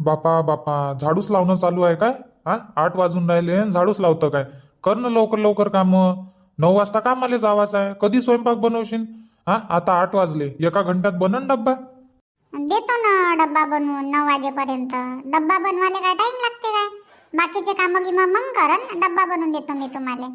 बापा बापा झाडूच लावणं चालू आहे काय? हा? आठ वाजून राहिले आणि झाडूच लावतं काय? कर ना लवकर लवकर काम. नऊ वाजता कामाला जावाचं आहे. कधी स्वयंपाक बनवशील? हा? आता आठ वाजले. एका घंट्यात बनन डब्बा? देतो ना डब्बा बनवून नऊ वाजेपर्यंत. डब्बा बनवायला काय टाइम लागते काय? बाकीचे काम गिमा मग करन डब्बा बनवून देतो मी तुम्हाला.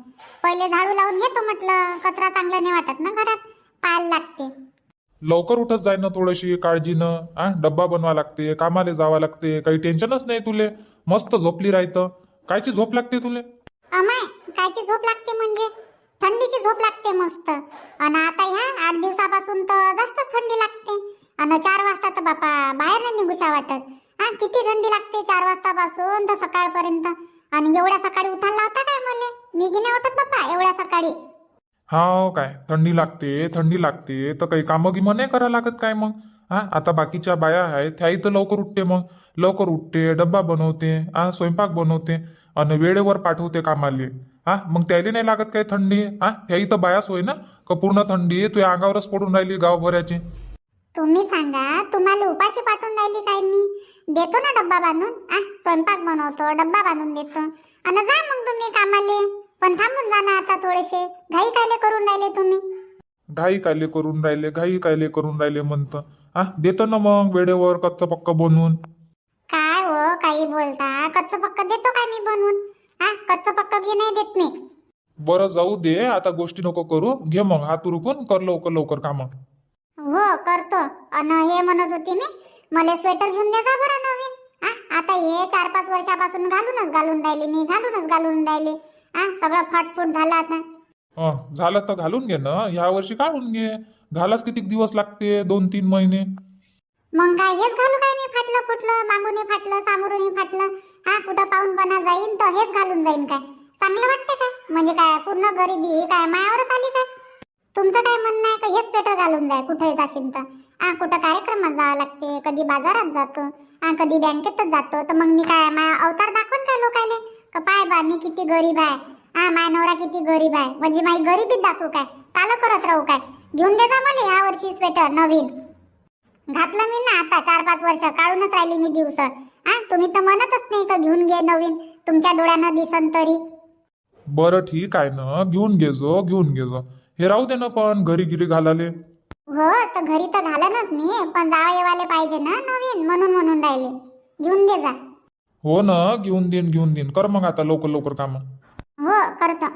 पहिले झाडू लावून घेतो म्हटलं. कचरा चांगला नाही वाटत ना घरात. पाहायला लागते. लवकर उठत जाय ना थोडीशी काळजीनं आ डब्बा बनवा लागते कामाला जावं लागते काही टेन्शनच नाही तुले मस्त झोपली राहतं. कायची झोप लागते तुले? अमाय कायची झोप लागते म्हणजे? थंडीची झोप लागते मस्त. आणि आता ह्या आठ दिवसापासून तर जास्तच थंडी लागते. आणि चार वाजता तर बापा बाहेर नाही निघूशा वाटत. हा किती थंडी लागते चार वाजतापासून तर सकाळपर्यंत. आणि एवढ्या सकाळी उठायला लावता काय मला? मी गिने उठत बापा एवढ्या सकाळी. हाव काय? थंडी लागते थंडी लागते तर काही कामं गिमं नाही करा लागत काय मग? हा आता बाकीच्या बाया आहेत त्याही तर लवकर उठते मग. लवकर उठते डब्बा बनवते हा स्वयंपाक बनवते आणि वेळेवर पाठवते कामाले. हा मग त्याला नाही लागत काय थंडी? हा ह्याही तर बायाच होय ना? का पूर्ण थंडी तुझ्या अंगावरच पडून राहिली गावभऱ्याची? तुम्ही सांगा तुम्हाला उपाशी पाठवून राहिली काय मी? देतो ना डब्बा बांधून? आ स्वयंपाक बनवतो डब्बा बांधून देतो. आणि जा मग तुम्ही कामाले. पण थांबून जा ना आता थोडेसे. घाई कायले करून राहिले तुम्ही? घाई कायले करून राहिले घाई कायले करून राहिले म्हणतं. हा देतो ना मग वेळेवर कच्चं पक्क बनवून. काय हो काही बोलता? कच्चं पक्क देतो काय मी बनवून? हा कच्चं पक्क बी नाही देत मी. बरं जाऊ दे. आता गोष्टी नको करू. घे मग हात उरकून कर लवकर लवकर कामं. हो करतो. अन हे म्हणत होती मी मला स्वेटर घेऊन दे जा बरं नवीन. हा आता हे चार पाच वर्षापासून घालूनच घालून राहिली मी घालूनच घालून राहिली. हा सगळं फाटफूट झालं आता. अं, झालं तर घालून घे ना. ह्या वर्षी काढून घे. घालाच किती दिवस लागते? दोन तीन महिने. मग काय हेच घालू काय मी? फाटलं फुटलं मागूनही फाटलं सामोरूनही फाटलं. हा कुठं पाहूनपणा जाईन तर हेच घालून जाईन काय. चांगलं वाटते का? म्हणजे काय पूर्ण गरिबी काय मायावरच आली काय तुमचं काय म्हणणं आहे का? हेच स्वेटर घालून जाय कुठे जाशील तर. हा कुठं कार्यक्रमात जावं लागते कधी बाजारात जातो. हा कधी बँकेतच जातो. तर मग मी काय माया अवतार दाखवून काय लोकायले? का पाय बा मी किती गरीब आहे. हा माय नवरा किती गरीब आहे. म्हणजे माझी गरिबीत दाखवू काय? काल करत राहू काय? घेऊन दे जा मला ह्या वर्षी स्वेटर नवीन. घातलं मी ना आता चार पाच वर्ष काढूनच राहिली मी दिवस. हा तुम्ही तर म्हणतच नाही का घेऊन घे नवीन. तुमच्या डोळ्यानं दिसन तरी. बरं ठीक आहे ना. घेऊन घे जो घेऊन घे जो. हे राहू दे ना पण घरी गिरी घालाले. हो तर घरी तर घालनच मी पण जावा येवाले पाहिजे ना नवीन म्हणून म्हणून राहिले. घेऊन दे जा. हो ना घेऊन देईन घेऊन देईन. कर मग आता लवकर लवकर काम. हो करतो.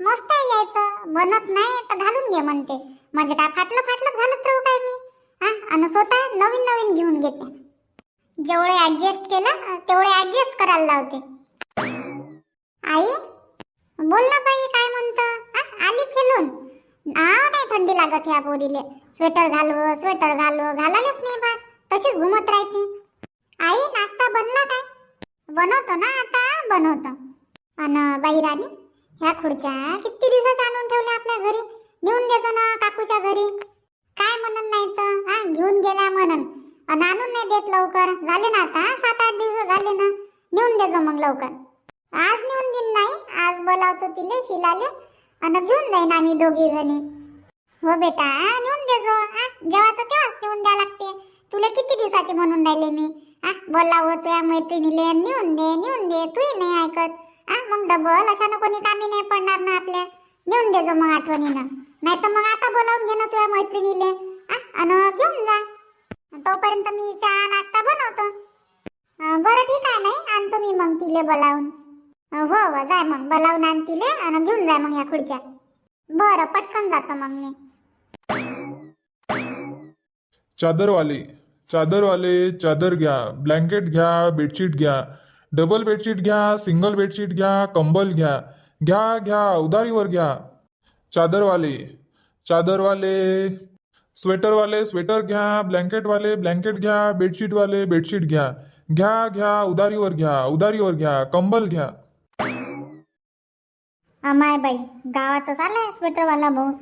मस्त आहे यायचं. बनत नाही तर घालून घे म्हणते. म्हणजे काय फाटलं फाटलं घालत राहू काय मी? हा? आणि स्वतः नवीन नवीन घेऊन घेते. जेवढे ऍडजस्ट केलं तेवढे ऍडजस्ट करायला लावते. आई बोल ना बाई काय म्हणतं? आली खेळून. आव नाही थंडी लागत ह्या पोरीले. Sweater घालव sweater घालव. घालायलाच नाही बा तशीच घुमत राहते. आई नाश्ता बनला काय? बनवतो ना आता बनवतो. अन बाई राणी ह्या खुर्च्या किती दिवसाच्या आणून ठेवल्या आपल्या घरी? नेऊन देतो ना काकूच्या घरी. काय म्हणन नाही तर? हा घेऊन गेल्या म्हणन. अन आणून नाही देत लवकर. झाले ना आता सात आठ दिवस झाले ना. नेऊन देजो मग लवकर. आज नेऊन देईन नाही आज बोलावतो तिले शिलाले. आणि घेऊन जाईन आम्ही दोघी जणी. हो बेटा नेऊन देजो. हा जेव्हा तर तेव्हाच नेऊन द्या लागते. तुला किती दिवसाची म्हणून राहिले मी? आ बोलावं हो तुझ्या मैत्रिणीले नेऊन दे नेऊन दे तूही नाही ऐकत. आ मग डबल अशानं कोणी कामी नाही पडणार ना आपल्या. नेऊन देजो मग आठवणीनं. नाही तर मग आता बोलावून घे ना तुझ्या मैत्रिणीले. आ आणि घेऊन जा. तोपर्यंत मी चहा नाश्ता बनवतो. बरं ठीक आहे नाही आणतो मी मग तिले बोलावून. हो हो जाय मग बोलावून आण तिले आणि घेऊन जाय मग या खुर्च्या. बरं पटकन जातो मग मी. चादरवाली. चादरवाले चादर घ्या ब्लँकेट घ्या बेडशीट घ्या डबल बेडशीट घ्या सिंगल बेडशीट घ्या कंबल घ्या घ्या घ्या उधारीवर घ्या. चादरवाले चादरवाले स्वेटरवाले स्वेटर घ्या ब्लँकेटवाले ब्लँकेट घ्या बेडशीटवाले बेडशीट घ्या. घ्या घ्या उधारीवर घ्या उधारीवर घ्या कंबल घ्या. अमाय बाई गावातच आलाय स्वेटरवाला भाऊ.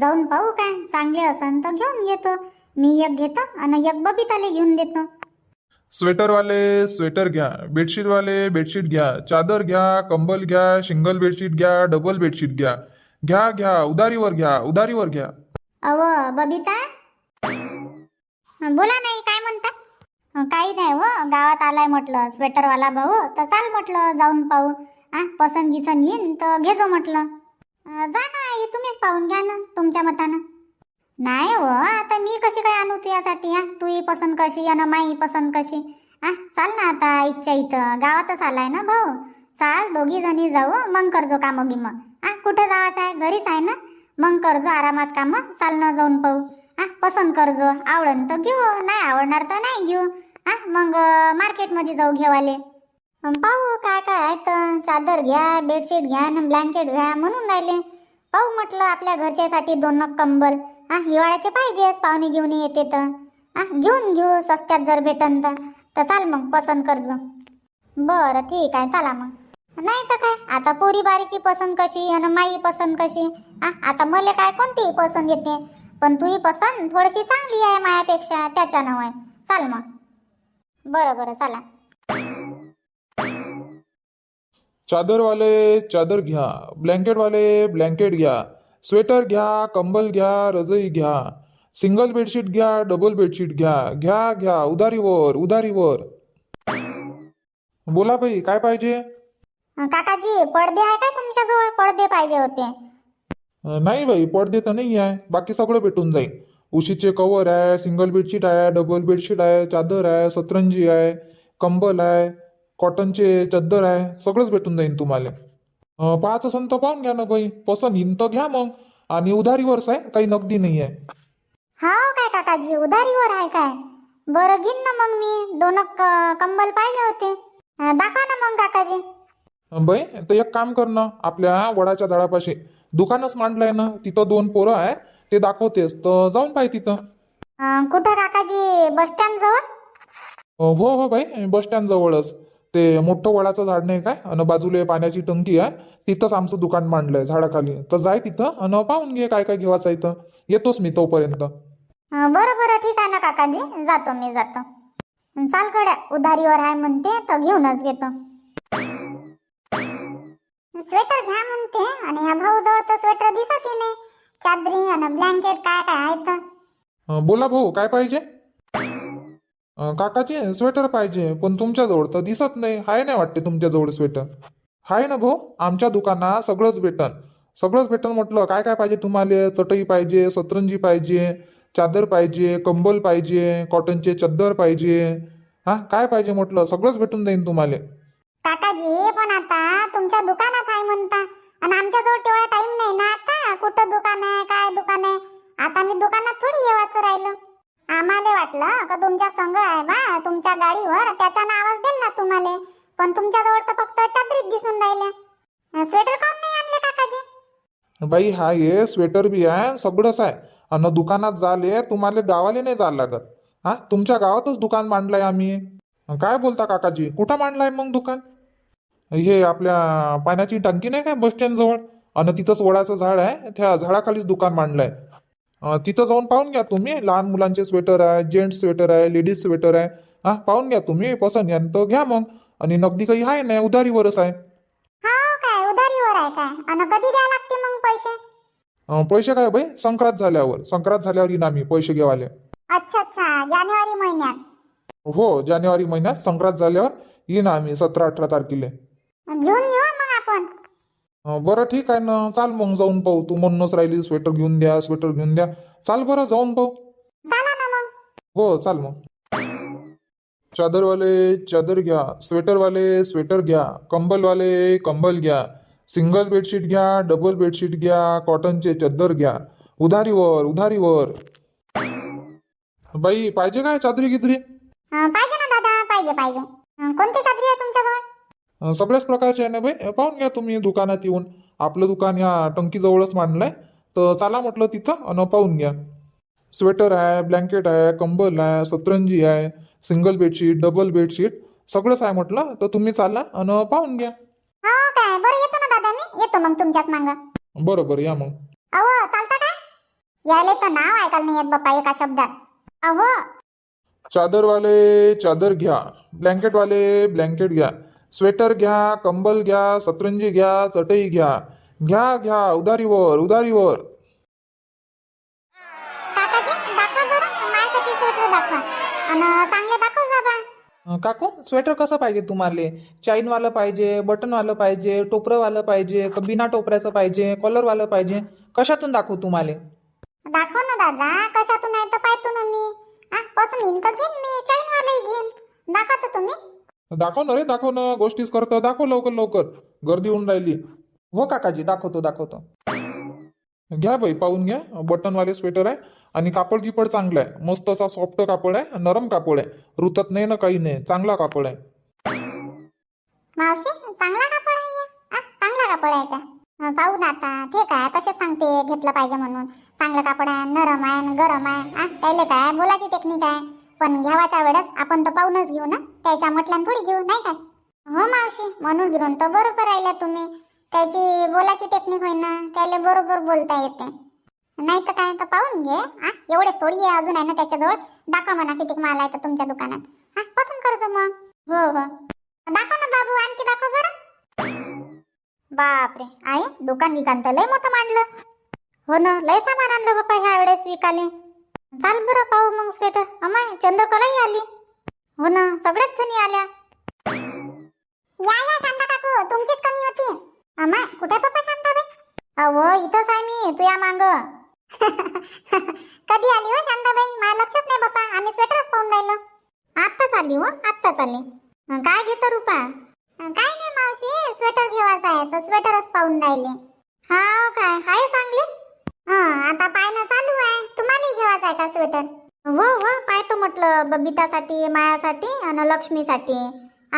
जाऊन पाहू काय चांगले असन तर घेऊन घेतो मी एक घेतो आणि एक बबिताले घेऊन देतो. स्वेटरवाले स्वेटर घ्या बेडशीटवाले बेडशीट घ्या चादर घ्या कंबल घ्या सिंगल बेडशीट घ्या डबल बेडशीट घ्या. घ्या घ्या उधारीवर घ्या उधारीवर घ्या. अव बबिता? बोला नाही काय म्हणता? काही नाही हो गावात आलाय म्हटलं स्वेटरवाला भाऊ तर चाल म्हटलं जाऊन पाहू. हा पसंत गिसंत येईन तर घेजो म्हटलं. जा ना आई तुम्हीच पाहून घ्या ना तुमच्या मतानं. नाही हो आता मी कशी काय आणू तुझ्यासाठी हा? तुही पसंत कशी आणि माई पसंत कशी? हा चाल ना आता इच्छा इथं. गावातच आलाय ना भाऊ? चाल दोघी जणी जाऊ मग करजो कामं गिम. हा कुठं जावाचं आहे? घरीच आहे ना? मग करजो आरामात कामं चालणं जाऊन पाहू. हा पसंत करजो. आवडन तर घेऊ नाही आवडणार तर नाही घेऊ. हा मग मार्केटमध्ये जाऊ घेवाले. पाहू काय काय आहे तर. चादर घ्या बेडशीट घ्या आणि ब्लँकेट घ्या म्हणून राहिले. पाहू म्हटलं आपल्या घरच्यासाठी दोन कंबल. हा हिवाळ्याचे पाहिजेच पाहुणे घेऊन येते तर. हा घेऊन घेऊ सस्त्यात जर भेटन तर. तर चाल मग पसंत करजो बरं ठीक आहे चला मग. नाही तर काय आता पोरी बारीची पसंत कशी आणि माई पसंत कशी? आ आता मला काय कोणतीही पसंत येते. पण तुही पसंत थोडीशी चांगली आहे मायापेक्षा त्याच्यानं आहे चाल मग. बरं बरं चला. चादरवाले चादर घ्या. ब्लँकेटवाले ब्लँकेट घ्या. स्वेटर घ्या कंबल घ्या रजई घ्या. सिंगल बेडशीट घ्या डबल बेडशीट घ्या. घ्या घ्या. उधारीवर उधारीवर बोला बाई काय पाहिजे? काकाजी पडदे आहे काय तुमच्याजवळ? पडदे पाहिजे होते. अं, नाही बाई पडदे तर नाही आहे. बाकी सगळं भेटून जाईल. उशीचे कवर आहे सिंगल बेडशीट आहे डबल बेडशीट आहे चादर आहे सतरंजी आहे कंबल आहे कॉटनचे चद्दर आहे सगळंच भेटून जाईल तुम्हाला. अं, पाहायचं असेल तर पाहून घ्या ना बाई पसंत येईन तर घ्या मग. आणि उधारीवरच आहे काही नगदी नाही आहे हा काय काकाजी उधारीवर आहे काय? बरं घेईन ना मग मी. दोन क- कंबल पाहिजे होते. अं, दाखवा ना मग काकाजी. बाई तर एक काम कर ना आपल्या वडाच्या झाडापाशी. दुकानच मांडलंय ना तिथं दोन पोरं आहे ते दाखवतेस. तर जाऊन पाहिजे तिथं. अं, कुठं काकाजी? बस स्टँड जवळ? अं, हो हो बाई बस स्टँड जवळच. ते मोठं वडाचं झाड नाही काय? आणि बाजूला पाण्याची टंकी आहे. तिथंच आमचं दुकान मांडलंय झाडाखाली. तर जाय तिथं आणि पाहून घे काय काय घेवायचं इथं. येतोच मी तोपर्यंत. अं, बरं बरं. ठीक आहे ना काकाजी. जातो मी जातो. चाल गड्या. उधारीवर आहे म्हणते तर घेऊनच घेतो. स्वेटर घ्या म्हणते. आणि ह्या भाऊ जवळ तर स्वेटर दिसत नाही. चादरी आणि ब्लँकेट काय काय आहे तर अं, बोला भाऊ काय पाहिजे? अं, स्वेटर पाहिजे पण तुमच्याजवळ तर दिसत नाही. हाय नाही वाटते तुमच्याजवळ स्वेटर हाय ना भाऊ? आमच्या दुकानात सगळंच भेटन. सगळंच भेटन म्हटलं काय काय पाहिजे तुम्हाला? चटई पाहिजे सतरंजी पाहिजे चादर पाहिजे कंबल पाहिजे कॉटनचे चद्दर पाहिजे. हा काय पाहिजे म्हटलं? सगळंच भेटून जाईन तुम्हाला. काकाजी पण आता तुमच्या दुकानात आहे म्हणता. आणि आमच्याजवळ तेवढा टाइम नाही ना आता. कुठं दुकान आहे काय दुकान आहे? आता मी दुकानात थोडी येवाचं राहिलं. आम्हाला वाटलं का तुमचा संघ आहे बा तुमच्या गाडीवर. त्याचा आवाज दिला तुम्हाला. पण तुमच्याजवळ तर फक्त चादरीत दिसून राहिले. स्वेटर काऊन नाही आणले काकाजी? बाई हा ये स्वेटर बी आहे सगळंच आहे. आणि दुकानात झाले तुम्हाला गावाला नाही जायला लागत. हा तुमच्या गावातच दुकान मांडलंय आम्ही. काय बोलता काकाजी? कुठं मांडलाय मग दुकान? हे आपल्या पाण्याची टंकी नाही काय बस स्टँड जवळ आणि तिथंच वडाचं झाड आहे त्या झाडाखालीच दुकान मांडलंय. तिथं जाऊन पाहून घ्या तुम्ही. लहान मुलांचे स्वेटर आहे जेंट्स स्वेटर आहे लेडीज स्वेटर आहे. हा पाहून घ्या तुम्ही. पसंत या तर घ्या मग. आणि नगदी काही आहे नाही उधारीवरच आहे. हा काय? उधारीवर आहे काय? आणि कधी द्यावं लागते मग पैसे? अं, पैसे काय बाई? संक्रांत झाल्यावर. संक्रांत झाल्यावर येईन आम्ही पैसे घेवाले. अच्छा अच्छा. जानेवारी महिन्यात? हो जानेवारी महिन्यात संक्रांत झाल्यावर येईन आम्ही सतरा अठरा तारखेला. अं, बरं ठीक आहे ना. चाल मग जाऊन पाहू. तू म्हणूनच राहिली स्वेटर घेऊन द्या स्वेटर घेऊन द्या. चाल बरं जाऊन पाहू. चला ना मग. हो चाल मग. चादरवाले चादर घ्या. स्वेटरवाले स्वेटर घ्या. कंबलवाले कंबल घ्या. सिंगल बेडशीट घ्या डबल बेडशीट घ्या कॉटनचे चद्दर घ्या. उधारीवर उधारीवर. बाई पाहिजे काय चादरी गिदरी अं, पाहिजे ना दादा पाहिजे पाहिजे. अं, कोणती चादरी आहे तुमच्याजवळ? सगळ्याच प्रकारचे आहे ना बाई? पाहून घ्या तुम्ही दुकानात येऊन. आपलं दुकान ह्या टंकीजवळच मांडलंय. तर चला म्हटलं तिथं आणि पाहून घ्या. स्वेटर आहे ब्लँकेट आहे कंबल आहे सतरंजी आहे सिंगल बेडशीट डबल बेडशीट सगळंच आहे म्हटलं. तर तुम्ही चाला आणि पाहून घ्या. हो काय? बरं येतो ना दादा मी. येतो मग तुमच्याच मांग. बरं बरं या मग. अहो चालता काय यायले तर नाव ऐकायला नाही येत बाप्पा एका शब्दात. अहो. चादरवाले चादर घ्या. ब्लँकेटवाले ब्लँकेट घ्या. स्वेटर घ्या कंबल घ्या सतरंजी घ्या चटई घ्या. घ्या घ्या उधारीवर उधारीवर काकाजी दाखवा बरं माझ्यासाठी स्वेटर दाखवा. आणि चांगले दाखव जा बा अं, काकू स्वेटर कसं पाहिजे तुम्हाला? चाईनवालं पाहिजे बटनवालं पाहिजे टोपरंवालं पाहिजे का बिना टोपऱ्याचं पाहिजे कॉलरवालं पाहिजे कशातून दाखवू तुम्हाला? दाखव ना दादा. कशातून आहे तर पाहतो ना मी. हा पसंत येईन तर घेईन मी? चैनवालाही घेईन. दाखवतो तुम्ही? दाखव ना रे दाखव ना गोष्टीच करतं दाखव लवकर लवकर. गर्दी होऊन राहिली. हो काकाजी दाखवतो दाखवतो. घ्या बाई पाहून घ्या. बटनवाले स्वेटर आहे आणि कापड गिपड चांगलं आहे. मस्त असा सॉफ्ट कापड आहे नरम कापड आहे. रुतत नाही ना काही नाही. चांगला कापड आहे. मावशी चांगला कापड आहे आ, चांगला कापड आहे का? पाहू ना आता. ठीक आहे तसेच सांगते घेतलं पाहिजे म्हणून. चांगलं कापड आहे नरम आहे गरम आहे. आ काय? बोलायची टेक्निक आहे. पण घ्यावाच्या वेळेस आपण तर पाहूनच घेऊ ना. त्याच्या म्हटल्यानं थोडी घेऊ नाही काय? हो मावशी म्हणून घेऊन तर बरोबर राहिल्या तुम्ही. त्याची बोलायची टेक्निक होईना त्याला बरोबर बोलता येते. नाही तर काय तर पाहून घे. हा एवढेच थोडी आहे अजून आहे ना त्याच्याजवळ. दाखवा म्हणा किती माल आहे तर तुमच्या दुकानात. हा पसंत करतो मग. हो हो. दाखव ना बाबू आणखी दाखव बरं. बापरे आहे दुकान विकान तर लय मोठं मांडलं. हो ना लय सामान आणलं बापा ह्या वेळेस विकाले. चाल बरं पाहू मग स्वेटर अमाय चंद्रकलाही आली. हो ना सगळ्याच जणी आल्या. या या शांता काकू तुमचीच कमी होती. अमाय कुठे पप्पा शांताबाई अहो इथंच आहे मी तुया मांग. कधी आली हो शांताबाई मला लक्षच नाही बाप्पा आम्ही स्वेटरच पाहून राहिलो. आत्ताच आली हो आत्ताच आली. काय घेतो रुपा? काय नाही मावशी स्वेटर घेवायचं आहे तर स्वेटरच पाहून राहिले. हा काय हाय चांगली? हं आता पाहणं चालू. आहे का स्वेटर हो हो पाहतो म्हटलं बबितासाठी मायासाठी आणि लक्ष्मीसाठी.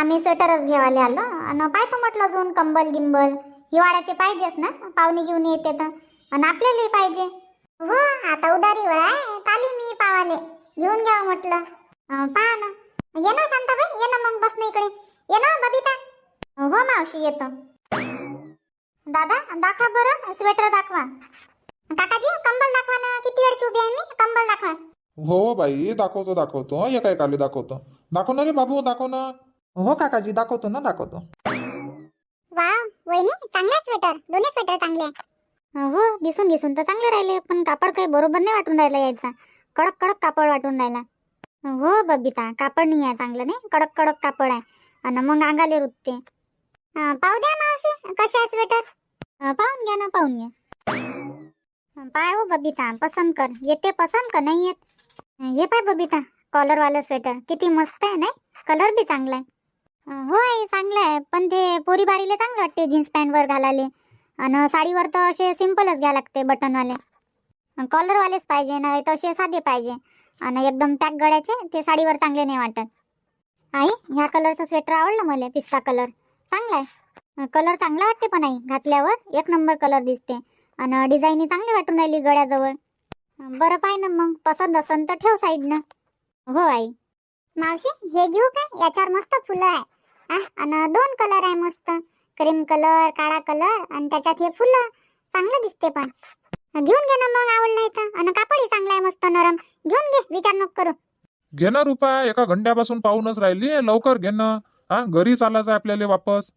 आम्ही स्वेटरच घेवायला आलो. आणि पाहतो म्हटलं अजून कंबल गिंबल. हिवाळ्याचे पाहिजेच ना पाहुणे घेऊन येते तर. आणि आपल्यालाही पाहिजे. हो आता उदारीवर आहे. ताली मी पावाले. घेऊन घ्यावं म्हटलं. पहा ना. ये ना शांताबाई. ये ना मग बस ना इकडे. ये ना बबिता. हो मावशी येतो. दादा दाखवा बरं स्वेटर दाखवा. काकाजी कंबल दाखवा ना. किती वेळची उभी आहे मी? कंबल दाखवा. हो बाई दाखवतो दाखवतो. एक एक आले दाखवतो? दाखव ना रे बाबू दाखव ना. हो काकाजी दाखवतो ना दाखवतो. वा वहिनी चांगले स्वेटर. दोन्ही स्वेटर चांगले आहे. हो दिसून दिसून तर चांगले राहिले पण कापड काही बरोबर नाही वाटून राहिला यायचा. कडक कडक कापड वाटून राहिला. हो बबिता कापड नाही आहे चांगलं नाही? कडक कडक कापड आहे. आणि मग अंगाले रुतते. अं, पाहू द्या मावशी कसे आहे स्वेटर? अं, पाहून घ्या ना पाहून घ्या. पाय हो बबिता पसंत कर. येते पसंत का नाही येत? हे पाय बबिता कॉलरवालं स्वेटर किती मस्त आहे नाही? कलर बी चांगला आहे. हो आहे चांगलं आहे. पण ते पोरी बारीला चांगलं वाटते जीन्स पॅन्टवर घालाले आणि साडीवर तर असे सिम्पलच घ्या लागते बटनवाले कॉलरवालेच पाहिजे ना तसे साधे पाहिजे. आणि एकदम पॅक गळ्याचे ते साडीवर चांगले नाही वाटत. आई ह्या कलरचं स्वेटर आवडलं मला पिस्ता कलर चांगला आहे. कलर चांगला वाटते पण आई घातल्यावर एक नंबर कलर दिसते. आणि डिझाईनी चांगली वाटून राहिली गळ्याजवळ. बरं पाय ना मग पसंत असन तर ठेव साईडनं हो आई. मावशी हे घेऊ का? याच्यावर मस्त फुलं आहे. आणि दोन कलर आहे मस्त. क्रीम कलर काळा कलर आणि त्याच्यात हे फुलं. चांगलं दिसते पण. घेऊन घे ना मग आवडलं इथं आणि कापडही चांगला आहे मस्त नरम. घेऊन घे विचार नको करू. घे ना रुपा एका घंट्यापासून पाहूनच राहिली लवकर घे ना. हा घरी चालायचं आपल्याला वापस.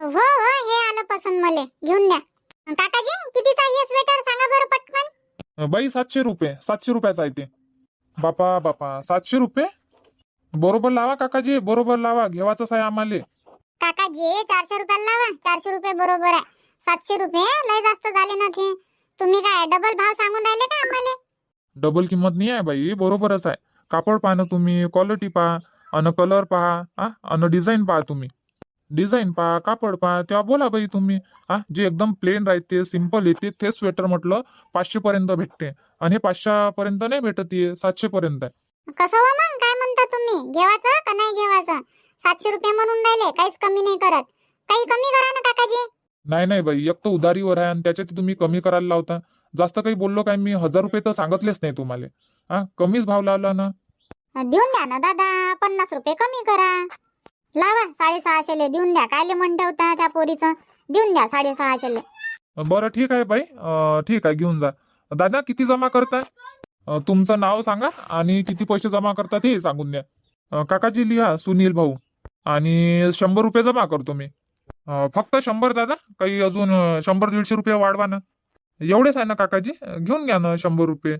हो हो हे आलं पसंत मले. घेऊन द्या. काकाजी कितीचा आहे हे स्वेटर सांगा बरं पटकन. बाई सातशे रुपये सातशे रुपयाचं आहे ते. बापा बापा सातशे रुपये? बरोबर लावा काकाजी बरोबर लावा घेवाचंच आहे आम्हाला. काकाजी चारशे रुपयाला लावा चारशे रुपये बरोबर आहे. सातशे रुपये लय जास्त झाले ना ते. तुम्ही काय डबल भाव सांगून राहिले का आम्हाला? डबल किंमत नाही आहे बाई बरोबरच आहे. कापड पहा ना तुम्ही क्वालिटी पहा अन कलर पहा हा अन डिझाईन पहा तुम्ही. डिझाईन पहा कापड पहा तेव्हा बोला बाई तुम्ही. हा जे एकदम प्लेन राहते सिंपल येते ते स्वेटर म्हटलं पाचशे पर्यंत भेटते. आणि हे पाचशेपर्यंत नाही भेटत आहे सातशे पर्यंत आहे. कसं हो मग? काय म्हणता तुम्ही? घेवाचं का नाही घेवाचं? सातशे रुपये म्हणून राहिले काहीच कमी नाही करत. काही कमी करा ना काकाजी. नाही नाही बाई एक तर उधारीवर आहे आणि त्याच्यात तुम्ही कमी करायला लावता. जास्त काही बोललो काय मी? हजार रुपये तर सांगितलेच नाही तुम्हाला. हा कमीच भाव लावला ना. देऊन द्या ना दादा. पन्नास रुपये कमी करा. लावा साडेसहाशेले देऊन द्या. कायले म्हण ठेवता त्या पोरीचं? देऊन द्या साडेसहाशेले. बरं ठीक आहे बाई. अं, ठीक आहे घेऊन जा. दादा किती जमा करताय? अं, तुमचं नाव सांगा आणि किती पैसे जमा करतात हे सांगून द्या. अं, काकाजी लिहा सुनील भाऊ. आणि शंभर रुपये जमा करतो मी. अं, फक्त शंभर दादा काही अजून अं, शंभर दीडशे रुपये वाढवा ना. एवढेच आहे ना काकाजी? अं, घेऊन घ्या ना शंभर रुपये.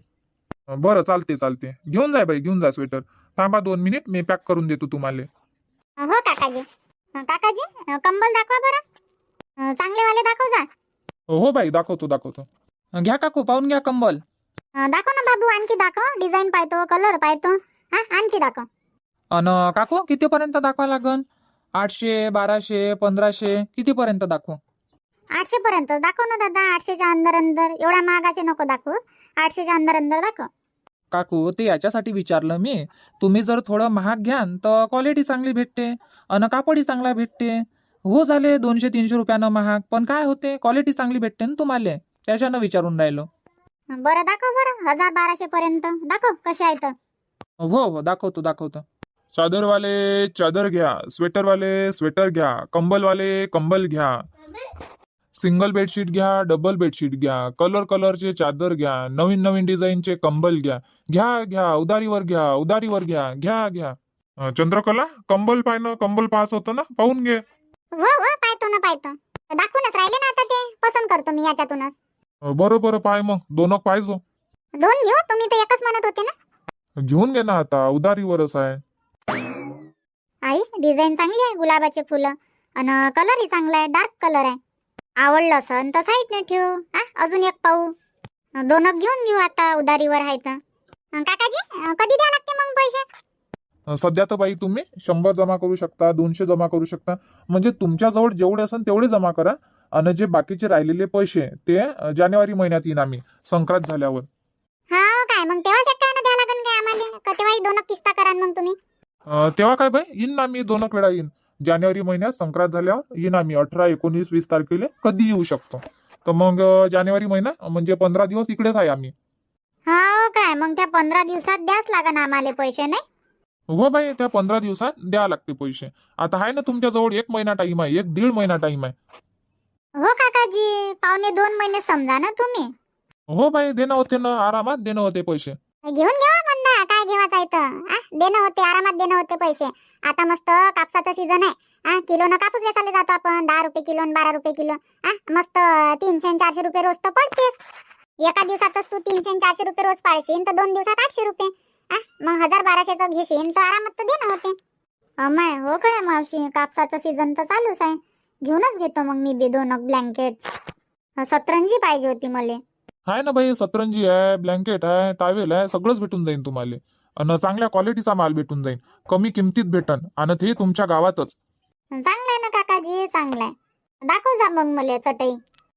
अं, बरं चालते चालते. घेऊन जाय बाई घेऊन जा स्वेटर थांबा दोन मिनिट मी पॅक करून देतो तुम्हाला. काकाजी. अं, काकाजी अं, कंबल दाखवा बरं. चांगलेवाले दाखव जा. हो बाई दाखवतो दाखवतो. घ्या काकू पाहून घ्या कंबल. दाखव ना बाबू आणखी दाखव. डिझाईन पाहतो कलर पाहतो. हा आणखी दाखव. अन काकू कितीपर्यंत दाखवा लागन? आठशे बाराशे पंधराशे कितीपर्यंत दाखवू? आठशे पर्यंत दाखव ना दादा आठशेच्या अंदर अंदर. एवढ्या महागाचे नको दाखवू. आठशेच्या अंदर अंदर दाखव. काकू ते याच्यासाठी विचारलं मी तुम्ही जर थोडं महाग घ्यान तर क्वालिटी चांगली भेटते अन कापडही चांगला भेटते. हो झाले दोनशे तीनशे रुपयानं महाग पण काय होते क्वालिटी चांगली भेटते ना तुम्हाला त्याच्यानं विचारून राहिलो. बरं दाखव बरं हजार बाराशे पर्यंत दाखव कसे आहेत हो हो दाखवतो दाखवतो. चादरवाले चादर घ्या स्वेटरवाले स्वेटर घ्या कंबलवाले कंबल घ्या. सिंगल बेडशीट घ्या डबल बेडशीट घ्या कलर कलरचे चादर घ्या नवीन नवीन डिझाईनचे कंबल घ्या घ्या घ्या उदारीवर घ्या उदारीवर घ्या घ्या घ्या. चंद्रकला कंबल पाय ना कंबल पास होतं ना? पाहून घे. हो हो पाहतो ना पाहतो. दाखवूनच राहिले ना आता ते? पसंत करतो मी याच्यातूनच. अं, बरं बरं पाय मग. दोन पाहिजो दोन घेऊ? तुम्ही तर एकच म्हणत होते ना? घेऊन घे ना आता उदारीवरच आहे. आई डिझाईन चांगली आहे गुलाबाचे फुलं. आणि कलरही चांगला आहे डार्क कलर आहे. आवडलं असन तर साईडने ठेवू. हा अजून एक पाहू. दोन घेऊन घेऊ आता उधारीवर आहे तर. काकाजी कधी द्या लागते मग पैसे? सध्या तर बाई तुम्ही शंभर जमा करू शकता दोनशे जमा करू शकता. म्हणजे तुमच्याजवळ जेवढे असेल तेवढे जमा करा. आणि जे बाकीचे राहिलेले पैसे ते जानेवारी महिन्यात येईन आम्ही संक्रांत झाल्यावर. हा काय मग तेव्हाच एकट्यानं द्या लागेल काय आम्हाला? का तेव्हाही दोन किस्ता करा मग तुम्ही? तेव्हा काय बाई येईन ना मी दोन वेळा येईन. जानेवारी महिन्यात संक्रांत झाल्यावर येईन आम्ही. अठरा एकोणीस वीस तारखेला कधी येऊ शकतो. तर मग जानेवारी महिना म्हणजे पंधरा दिवस इकडेच आहे आम्ही. हो काय? मग त्या पंधरा दिवसात द्याच लागन आम्हाला पैसे नाही? हो बाई त्या पंधरा दिवसात द्या लागते पैसे. आता आहे ना तुमच्याजवळ एक महिना टाईम आहे एक दीड महिना टाईम आहे. हो काकाजी पावणे दोन महिने समजा ना तुम्ही. हो बाई देणं होते ना आरामात देणं होते पैसे. घेऊन घेवा म्हणता काय घेवायचं आ, देणं होते आरामात देणं होते पैसे. आता मस्त कापसाचा सीझन आहे. किलो न कापूस वेचायला जातो आपण. दहा रुपये किलो आणि बारा रुपये किलो. मस्त तीनशे चारशे रुपये रोज तर पडतेस. एका दिवसातच तू तीनशे चारशे रुपये रोज पाळशील तर दोन दिवसात आठशे रुपये. आ मग हजार बाराशेचं घेशील तर आरामात तर देणं होते. अमाय हो कडे मावशी कापसाचा सीझन तर चालूच आहे. घेऊनच घेतो मग मी बी दोन ब्लँकेट सतरंजी पाहिजे होती मला. आहे ना बाई सतरंजी आहे ब्लँकेट आहे टावेल आहे सगळंच भेटून जाईल तुम्हाला. आणि चांगल्या क्वालिटीचा माल भेटून जाईन. कमी किमतीत भेटन. आणि ते तुमच्या गावातच. चांगलं आहे ना काकाजी? चांगलं आहे. दाखव जा मग मला चटई.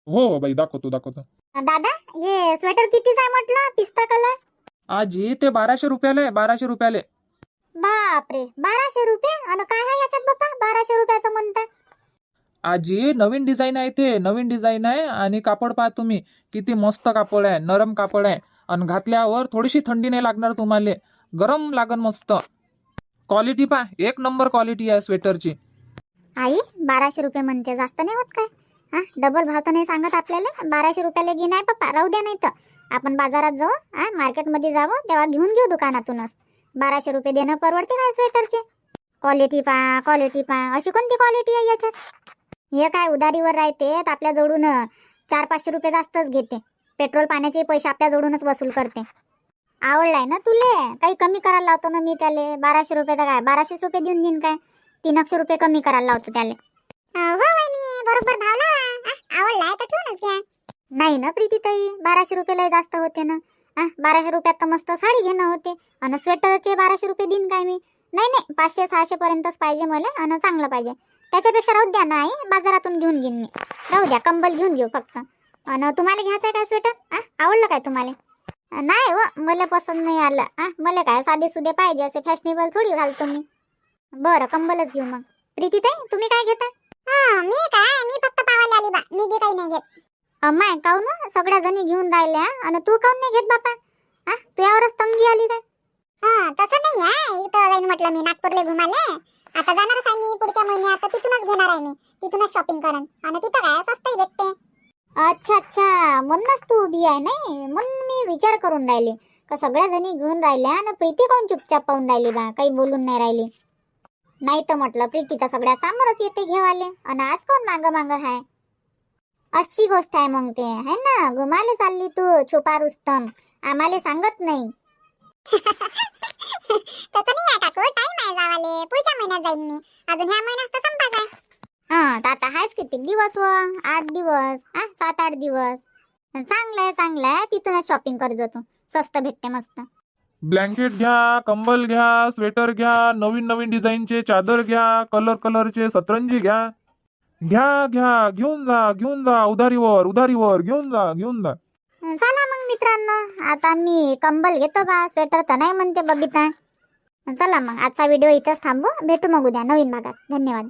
हो हो बाई दाखवतो दाखवतो. दादा हे स्वेटर कितीच आहे म्हटलं? पिस्ता कलर आजी ते बाराशे रुपयाले बाराशे रुपयाले बापरे बाराशे रुपये? आणि काय आहे याच्यात बाप्पा? बाराशे रुपयाचं म्हणता. आजी नवीन डिझाईन आहे ते. नवीन डिझाईन आहे आणि कापड पहा तुम्ही. किती मस्त कापड आहे नरम कापड आहे. आणि घातल्यावर थोडीशी थंडी नाही लागणार तुम्हाला. गरम लागन मस्त. क्वालिटी पहा एक नंबर क्वालिटी आहे स्वेटरची आई बाराशे रुपये म्हणते जास्त नाही होत काय? हा डबल भाव तर नाही सांगत आपल्याला. बाराशे रुपयाला घे नाही पप्पा राहू द्या नाही तर आपण बाजारात जाऊ हा मार्केटमध्ये जावं तेव्हा घेऊन घेऊ दुकानातूनच. बाराशे रुपये देणं परवडते काय स्वेटरची क्वालिटी पहा क्वालिटी पहा. अशी कोणती क्वालिटी आहे याच्यात? हे काय उधारीवर राहते तर आपल्याजवळून चार पाचशे रुपये जास्तच घेते. पेट्रोल पाण्याचे पैसे आपल्याजवळूनच वसूल करते. आवडलाय ना तुले? काही कमी करायला लावतो ना मी त्याले? बाराशे रुपये तर काय? बाराशे रुपये देऊन देईन काय? तीनशे रुपये कमी करायला लावतो त्याले. हो वहिनी बरोबर भाव लावा आवडलाय तर ठेवूनच घ्या. नाही ना प्रीती ताई बाराशे रुपयाला जास्त होते ना. आ, बाराशे रुपयात तर मस्त साडी घेणं होते. आणि स्वेटरचे बाराशे रुपये देईन काय मी? नाही नाही पाचशे सहाशे पर्यंतच पाहिजे मला आणि चांगलं पाहिजे. त्याच्यापेक्षा राहू द्या नाही बाजारातून घेऊन घेईन मी. राहू द्या कंबल घेऊन घेऊ फक्त. आणि तुम्हाला घ्यायचं आहे काय स्वेटर? आ आवडलं काय तुम्हाला? नाही व मला पसंत नाही आलं. आ मला काय साधे सुधे पाहिजे असे फॅशनेबल थोडी घालतो मी. बरं कंबलच घेऊ मग. प्रीती ताई तुम्ही काय घेता? मी काय? मी फक्त पावायला आली बा. मी काही नाही घेत. अम्माय काहून ना सगळ्या जणी घेऊन राहिल्या. आणि तू काहून नाही घेत बापा? हा तुझ्यावरच तंगी आली काय? तसं नाही आहे. इथं जाईन म्हटलं मी नागपूरला घुमाले. आता जाणारच आहे मी पुढच्या महिन्यात. तर तिथूनच घेणार आहे मी. तिथूनच शॉपिंग करेन आणि तिथं काय? स्वस्तही भेटते. अच्छा अच्छा. म्हणूनच तू उभी आहे नाही? म्हणून मी विचार करून राहिले. का सगळ्या जणी घेऊन राहिल्या आणि प्रीती कोण चुपचाप पाहून राहिली बा? काही बोलून नाही राहिली. नाही तर म्हटलं प्रीती तर सगळ्या समोरच येते घेवाले आणि आज कोण मांग मांग आहे? अशी गोष्ट आहे मग ते. है ना? घुमाले चालली तू छुपा रुस्तम आम्हाला सांगत नाही. तसं नाही आहे काकू. टाइम आहे जावाले. पुढच्या महिन्यात जाईन मी. अजून ह्या महिन्यात तर संपाच आहे. आता आहेस किती? दिवस व आठ दिवस? हा सात आठ दिवस? चांगलं आहे चांगलं आहे तिथूनच शॉपिंग करजो तू स्वस्त भेटते मस्त. ब्लँकेट घ्या कंबल घ्या स्वेटर घ्या नवीन नवीन डिझाईनचे चादर घ्या कलर कलरचे सतरंजी घ्या. घ्या घ्या घेऊन जा घेऊन जा उधारीवर उधारीवर घेऊन जा घेऊन जा. चला मग मित्रांनो. आता मी कंबल घेतो बा स्वेटर तर नाही म्हणते बबिता. चला मग आजचा व्हिडिओ इथंच थांबू. भेटू मग उद्या नवीन भागात. धन्यवाद.